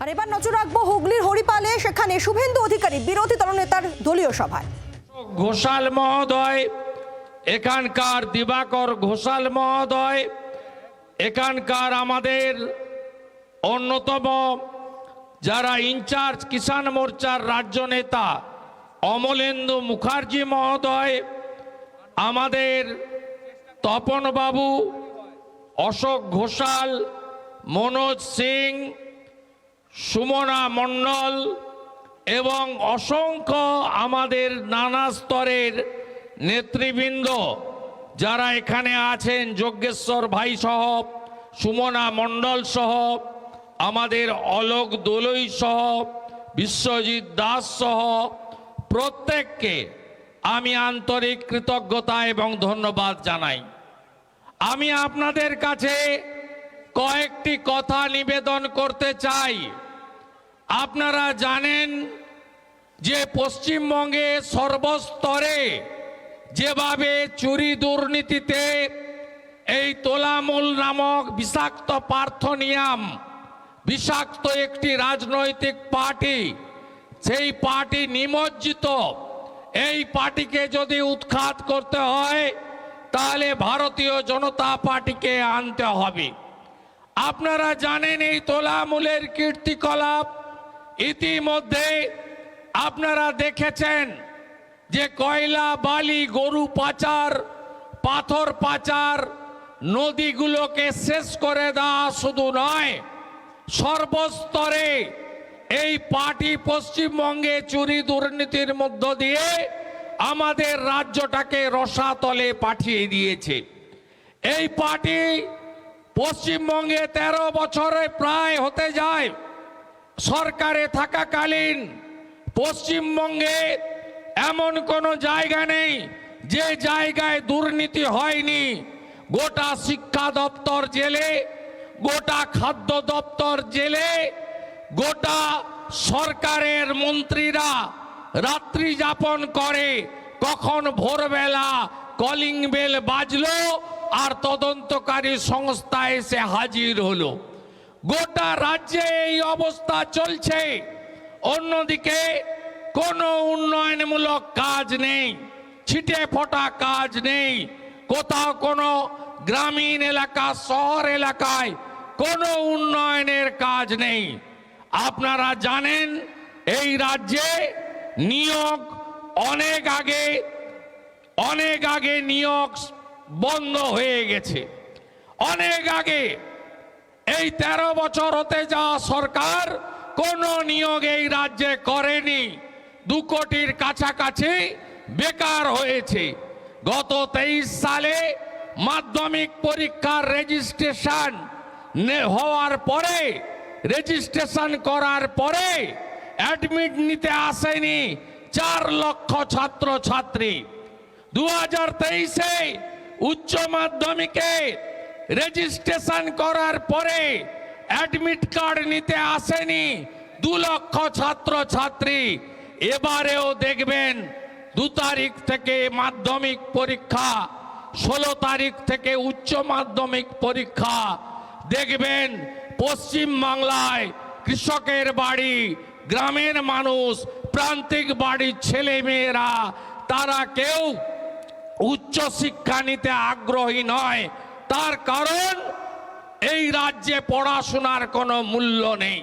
আর এবার নজর রাখব হুগলির হরিপালে। সেখানে শুভেন্দু অধিকারী, বিরোধী দলনেতার দলীয় সভায়। ঘোষাল মহোদয়, এখানকার দিবাকর ঘোষাল মহোদয়, এখানকার আমাদের অন্যতম যারা ইনচার্জ কিষাণ মোর্চার রাজ্য নেতা অমলেন্দু মুখার্জি মহোদয়, আমাদের তপনবাবু, অশোক ঘোষাল, মনোজ সিং সুমনা মণ্ডল এবং অসংখ্য আমাদের নানা স্তরের নেতৃবৃন্দ যারা এখানে আছেন যজ্ঞেশ্বর ভাই সহ, সুমনা মণ্ডল সহ, আমাদের অলোক দোলই সহ, বিশ্বজিৎ দাস সহ, প্রত্যেককে আমি আন্তরিক কৃতজ্ঞতা এবং ধন্যবাদ জানাই। আমি আপনাদের কাছে কয়েকটি কথা নিবেদন করতে চাই। আপনারা জানেন যে পশ্চিমবঙ্গে সর্বস্তরে যেভাবে চুরি দুর্নীতিতে এই তোলামূল নামক বিষাক্ত পার্থনিয়াম, বিষাক্ত একটি রাজনৈতিক পার্টি, সেই পার্টি নিমজ্জিত। এই পার্টিকে যদি উৎখাত করতে হয়, তাহলে ভারতীয় জনতা পার্টিকে আনতে হবে। আপনারা জানেন এই তোলামূলের কীর্তিকলাপ ইতিমধ্যে আপনারা দেখেছেন যে কয়লা, বালি, গরু পাচার, পাথর পাচার নদীগুলোকে শেষ করে দেওয়া শুধু নয়, সর্বস্তরে এই পার্টি পশ্চিমবঙ্গে চুরি দুর্নীতির মধ্য দিয়ে আমাদের রাজ্যটাকে রসাতলে পাঠিয়ে দিয়েছে। এই পার্টি পশ্চিমবঙ্গে তেরো বছরে প্রায় হতে যায় সরকারে থাকাকালীন পশ্চিমবঙ্গে এমন কোনো জায়গা নেই যে জায়গায় দুর্নীতি হয়নি। গোটা শিক্ষা দপ্তর জেলে, গোটা খাদ্য দপ্তর জেলে, গোটা সরকারের মন্ত্রীরা রাত্রি যাপন করে। কখন ভোরবেলা কলিং বেল বাজলো আর তদন্তকারী সংস্থা এসে হাজির হলো। গোটা রাজ্যে এই অবস্থা চলছে। অন্যদিকে কোনো উন্নয়নমূলক কাজ নেই, ছিটে ফোটা কাজ নেই। কোথাও কোনো গ্রামীণ এলাকা, শহর এলাকায় কোনো উন্নয়নের কাজ নেই। আপনারা জানেন, এই রাজ্যে নিয়োগ অনেক আগে অনেক আগে নিয়োগ বন্ধ হয়ে গেছে। অনেক আগে এই তেরো বছর হতে যাওয়া সরকার কোন নিয়োগ এই রাজ্যে করেনি। দু কোটির কাছাকাছি বেকার হয়েছে। গত তেইশ সালে মাধ্যমিক পরীক্ষার রেজিস্ট্রেশন হওয়ার পরে, রেজিস্ট্রেশন করার পরে অ্যাডমিট নিতে আসেনি চার লক্ষ ছাত্র ছাত্রী দু হাজার তেইশে উচ্চ মাধ্যমিকে রেজিস্ট্রেশন করার পরে অ্যাডমিট কার্ড নিতে আসেনি দু লক্ষ ছাত্র ছাত্রী। এবারেও দেখবেন দু তারিখ থেকে মাধ্যমিক পরীক্ষা, ষোলো তারিখ থেকে উচ্চ মাধ্যমিক পরীক্ষা। দেখবেন পশ্চিম বাংলায় কৃষকের বাড়ি, গ্রামের মানুষ, প্রান্তিক বাড়ির ছেলে মেয়েরা তারা কেউ উচ্চ শিক্ষা নিতে আগ্রহী নয়। তার কারণ, এই রাজ্যে পড়াশোনার কোনো মূল্য নেই।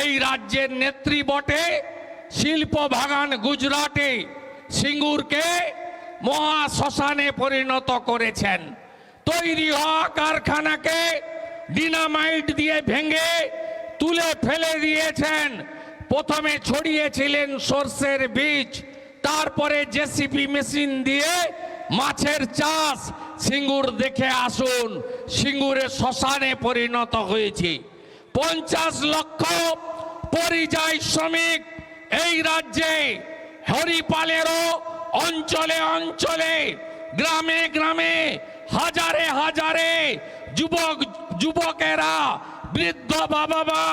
এই রাজ্যের নেত্রী বটে শিল্প বাগান গুজরাটে। সিঙ্গুরকে মহা শ্মশানে পরিণত করেছেন। তৈরি হওয়া কারখানাকে ডিনামাইট দিয়ে ভেঙে তুলে ফেলে দিয়েছেন। প্রথমে ছড়িয়েছিলেন সর্ষের বীজ তারপরে জেসিপি মেশিন দিয়ে মাছের চাষ সিঙ্গুর দেখে আসুন, সিঙ্গুরে শ্মশানে পরিণত হয়েছে। পঞ্চাশ লক্ষ পরিযায়ী শ্রমিক এই রাজ্যে, হরিপালেরও অঞ্চলে অঞ্চলে, গ্রামে গ্রামে, হাজারে হাজারে যুবক, যুবকেরা, বৃদ্ধ বাবা মা,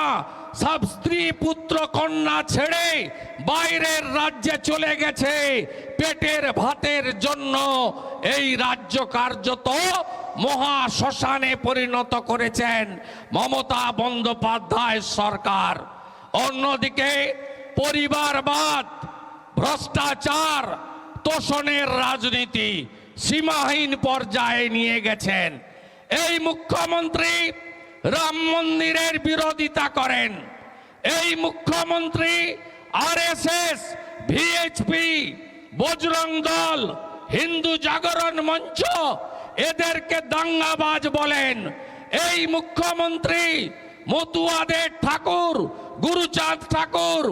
সব স্ত্রী পুত্র কন্যা ছেড়ে বাইরের রাজ্যে চলে গেছে। পেটের ভাতের জন্য এই রাজ্য কার্যত মহা শ্মশানে পরিণত করেছেন মমতা বন্দ্যোপাধ্যায় সরকার। অন্যদিকে পরিবারবাদ, ভ্রষ্টাচার, তোষণের রাজনীতি সীমাহীন পর্যায়ে নিয়ে গেছেন। এই মুখ্যমন্ত্রী রাম মন্দিরের বিরোধিতা করেন। এই মুখ্যমন্ত্রী আরএসএস ভিএইচপি বজরং দল, হিন্দু জাগরণ মঞ্চ, এদেরকে দাঙ্গাবাজ বলেন। এই মুখ্যমন্ত্রী মতুয়াদের ঠাকুর, গুরুচাঁদ ঠাকুর,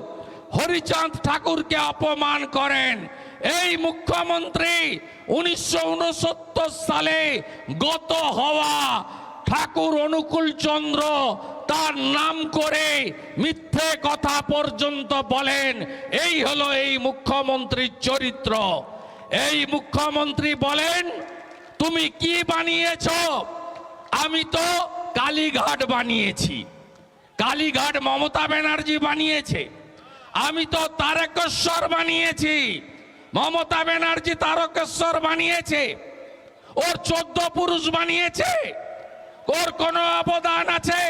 হরিচাঁদ ঠাকুরকে অপমান করেন। এই মুখ্যমন্ত্রী উনিশশো উনসত্তর সালে গত হওয়া ঠাকুর অনুকূল চন্দ্র তার নাম করে মিথ্যে কথা পর্যন্ত বলেন। এই হলো এই মুখ্যমন্ত্রীর চরিত্র। এই মুখ্যমন্ত্রী বলেন, তুমি কি বানিয়েছ? আমি তো কালীঘাট বানিয়েছি। কালীঘাট মমতা ব্যানার্জি বানিয়েছে। আমি তো তারকেশ্বর বানিয়েছি। মমতা ব্যানার্জি তারকেশ্বর বানিয়েছে। ওর চোদ্দ পুরুষ বানিয়েছে। ওর কোনো অবদান আছে?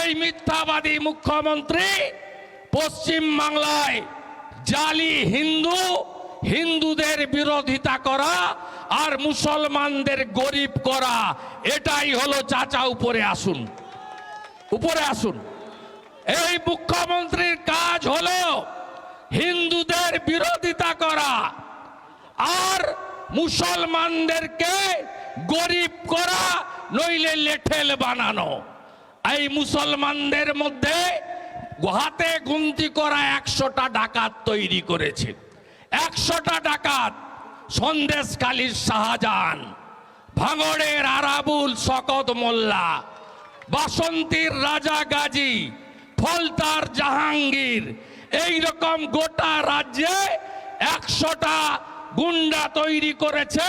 এই মিথ্যাবাদী মুখ্যমন্ত্রী পশ্চিম বাংলায় জালি হিন্দু, হিন্দুদের বিরোধিতা করা আর মুসলমানদের গরিব করা, এটাই হলো চাচা, উপরে আসুন। উপরে আসুন। এই মুখ্যমন্ত্রীর কাজ হলো হিন্দুদের বিরোধিতা করা আর মুসলমানদেরকে গরিব করা, নইলে লেঠেল বানানো। এই মুসলমানদের মধ্যে হাতে গুনতি করা একশোটা ডাকাত তৈরি করেছে। একশোটা ডাকাত। সন্দেশকালীর শাহজাহান, ভাঙড়ের আরাবুল শকত মোল্লা, বাসন্তীর রাজা গাজী, ফলতার জাহাঙ্গীর এই রকম গোটা রাজ্যে একশোটা গুন্ডা তৈরি করেছে।